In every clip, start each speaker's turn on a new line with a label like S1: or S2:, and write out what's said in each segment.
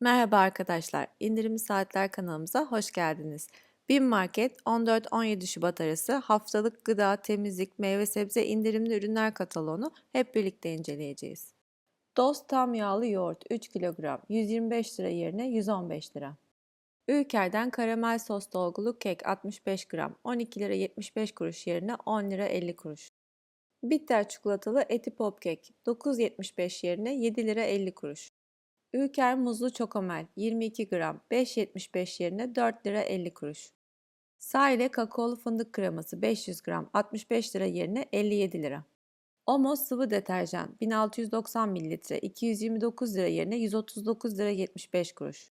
S1: Merhaba arkadaşlar, İndirimli Saatler kanalımıza hoş geldiniz. BİM Market 14-17 Şubat arası haftalık gıda, temizlik, meyve sebze indirimli ürünler kataloğunu hep birlikte inceleyeceğiz. Dost tam yağlı yoğurt 3 kilogram 125 lira yerine 115 lira. Ülker'den karamel sos dolgulu kek 65 gram 12 lira 75 kuruş yerine 10 lira 50 kuruş. Bitter çikolatalı eti pop kek 9.75 yerine 7 lira 50 kuruş. Ülker muzlu çokomel 22 gram 5.75 yerine 4 lira 50 kuruş. Sahile kakaolu fındık kreması 500 gram 65 lira yerine 57 lira. Omo sıvı deterjan 1690 mililitre 229 lira yerine 139 lira 75 kuruş.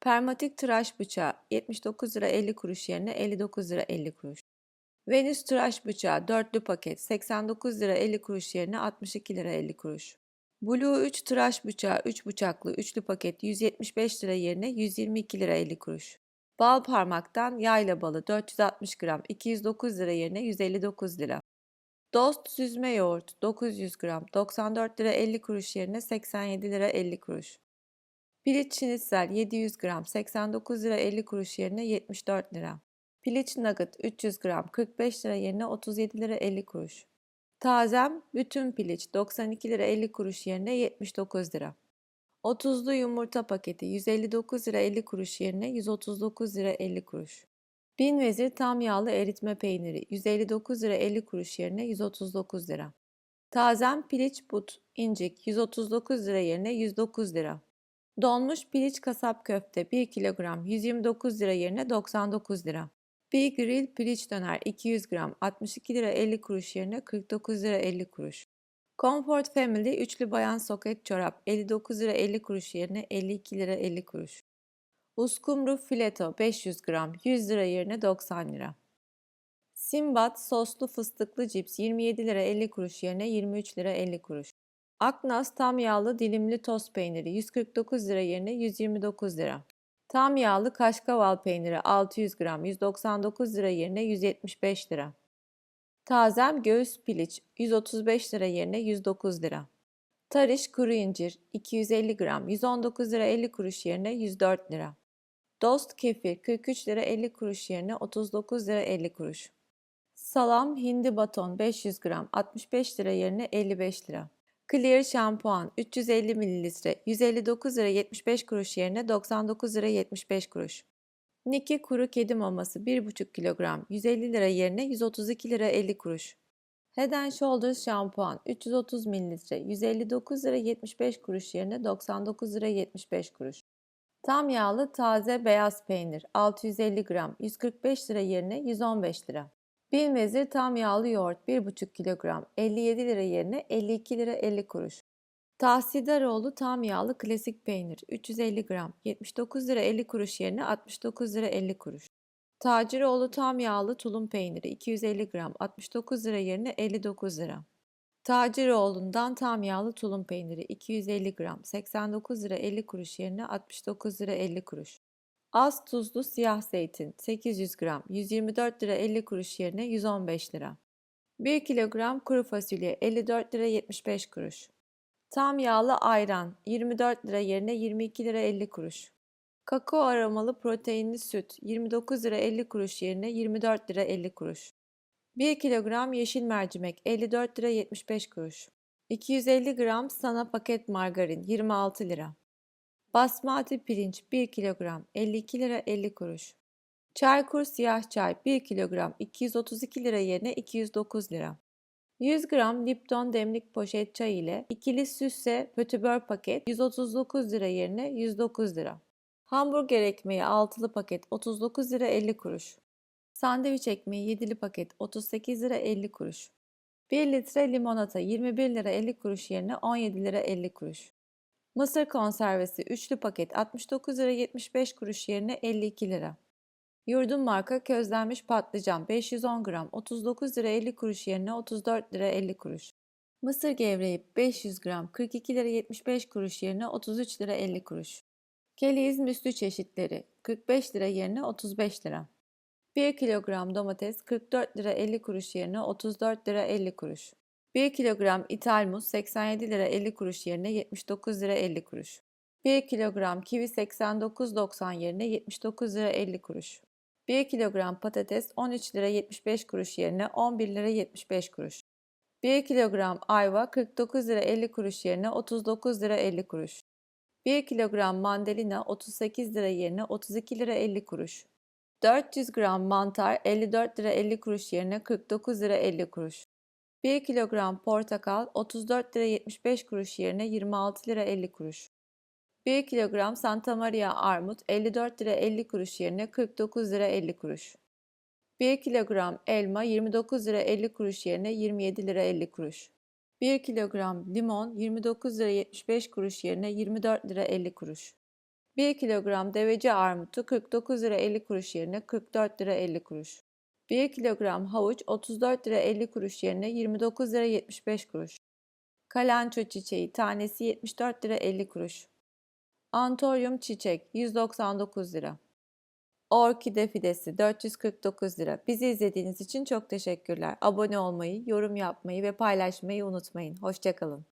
S1: Permatik tıraş bıçağı 79 lira 50 kuruş yerine 59 lira 50 kuruş. Venüs tıraş bıçağı dörtlü paket 89 lira 50 kuruş yerine 62 lira 50 kuruş. Blue 3 tıraş bıçağı 3 bıçaklı üçlü paket 175 lira yerine 122 lira 50 kuruş. Bal parmaktan yayla balı 460 gram 209 lira yerine 159 lira. Dost süzme yoğurt 900 gram 94 lira 50 kuruş yerine 87 lira 50 kuruş. Piliç şinitsel 700 gram 89 lira 50 kuruş yerine 74 lira. Piliç nugget 300 gram 45 lira yerine 37 lira 50 kuruş. Tazem bütün piliç 92 lira 50 kuruş yerine 79 lira. 30'lu yumurta paketi 159 lira 50 kuruş yerine 139 lira 50 kuruş. Bin vezir tam yağlı eritme peyniri 159 lira 50 kuruş yerine 139 lira. Tazem piliç but incik 139 lira yerine 109 lira. Donmuş piliç kasap köfte 1 kilogram 129 lira yerine 99 lira. Bir grill piliç döner 200 gram 62 lira 50 kuruş yerine 49 lira 50 kuruş. Comfort Family üçlü bayan soket çorap 59 lira 50 kuruş yerine 52 lira 50 kuruş. Uskumru fileto 500 gram 100 lira yerine 90 lira. Simbat soslu fıstıklı cips 27 lira 50 kuruş yerine 23 lira 50 kuruş. Aknas tam yağlı dilimli toz peyniri 149 lira yerine 129 lira. Tam yağlı kaşkaval peyniri 600 gram 199 lira yerine 175 lira. Tazem göğüs piliç 135 lira yerine 109 lira. Tarış kuru incir 250 gram 119 lira 50 kuruş yerine 104 lira. Dost kefir 43 lira 50 kuruş yerine 39 lira 50 kuruş. Salam hindi baton 500 gram 65 lira yerine 55 lira. Clear şampuan 350 ml 159 lira 75 kuruş yerine 99 lira 75 kuruş. Niki kuru kedi maması 1,5 kilogram 150 lira yerine 132 lira 50 kuruş. Head and Shoulders şampuan 330 ml 159 lira 75 kuruş yerine 99 lira 75 kuruş. Tam yağlı taze beyaz peynir 650 gram 145 lira yerine 115 lira. Bir vezir tam yağlı yoğurt 1,5 kilogram 57 lira yerine 52 lira 50 kuruş. Tahsidaroğlu tam yağlı klasik peynir 350 gram 79 lira 50 kuruş yerine 69 lira 50 kuruş. Taciroğlu tam yağlı tulum peyniri 250 gram 69 lira yerine 59 lira. Taciroğlu'ndan tam yağlı tulum peyniri 250 gram 89 lira 50 kuruş yerine 69 lira 50 kuruş. Az tuzlu siyah zeytin 800 gram 124 lira 50 kuruş yerine 115 lira. 1 kilogram kuru fasulye 54 lira 75 kuruş. Tam yağlı ayran 24 lira yerine 22 lira 50 kuruş. Kakao aromalı proteinli süt 29 lira 50 kuruş yerine 24 lira 50 kuruş. 1 kilogram yeşil mercimek 54 lira 75 kuruş. 250 gram sana paket margarin 26 lira. Basmati pirinç 1 kilogram 52 lira 50 kuruş. Çaykur siyah çay 1 kilogram 232 lira yerine 209 lira. 100 gram Lipton demlik poşet çay ile ikili süsse pötibör paket 139 lira yerine 109 lira. Hamburger ekmeği altılı paket 39 lira 50 kuruş. Sandviç ekmeği yedili paket 38 lira 50 kuruş. 1 litre limonata 21 lira 50 kuruş yerine 17 lira 50 kuruş. Mısır konservesi üçlü paket 69 lira 75 kuruş yerine 52 lira. Yurdum marka közlenmiş patlıcan 510 gram 39 lira 50 kuruş yerine 34 lira 50 kuruş. Mısır gevreği 500 gram 42 lira 75 kuruş yerine 33 lira 50 kuruş. Keliz müslü çeşitleri 45 lira yerine 35 lira. 1 kilogram domates 44 lira 50 kuruş yerine 34 lira 50 kuruş. 1 kilogram ithal muz 87 lira 50 kuruş yerine 79 lira 50 kuruş. 1 kilogram kivi 89.90 yerine 79 lira 50 kuruş. 1 kilogram patates 13 lira 75 kuruş yerine 11 lira 75 kuruş. 1 kilogram ayva 49 lira 50 kuruş yerine 39 lira 50 kuruş. 1 kilogram mandalina 38 lira yerine 32 lira 50 kuruş. 400 gram mantar 54 lira 50 kuruş yerine 49 lira 50 kuruş. 1 kilogram portakal 34 lira 75 kuruş yerine 26 lira 50 kuruş. 1 kilogram Santa Maria armut 54 lira 50 kuruş yerine 49 lira 50 kuruş. 1 kilogram elma 29 lira 50 kuruş yerine 27 lira 50 kuruş. 1 kilogram limon 29 lira 75 kuruş yerine 24 lira 50 kuruş. 1 kilogram deveci armutu 49 lira 50 kuruş yerine 44 lira 50 kuruş. 1 kilogram havuç 34 lira 50 kuruş yerine 29 lira 75 kuruş. Kalanço çiçeği tanesi 74 lira 50 kuruş. Antoryum çiçek 199 lira. Orkide fidesi 449 lira. Bizi izlediğiniz için çok teşekkürler. Abone olmayı, yorum yapmayı ve paylaşmayı unutmayın. Hoşçakalın.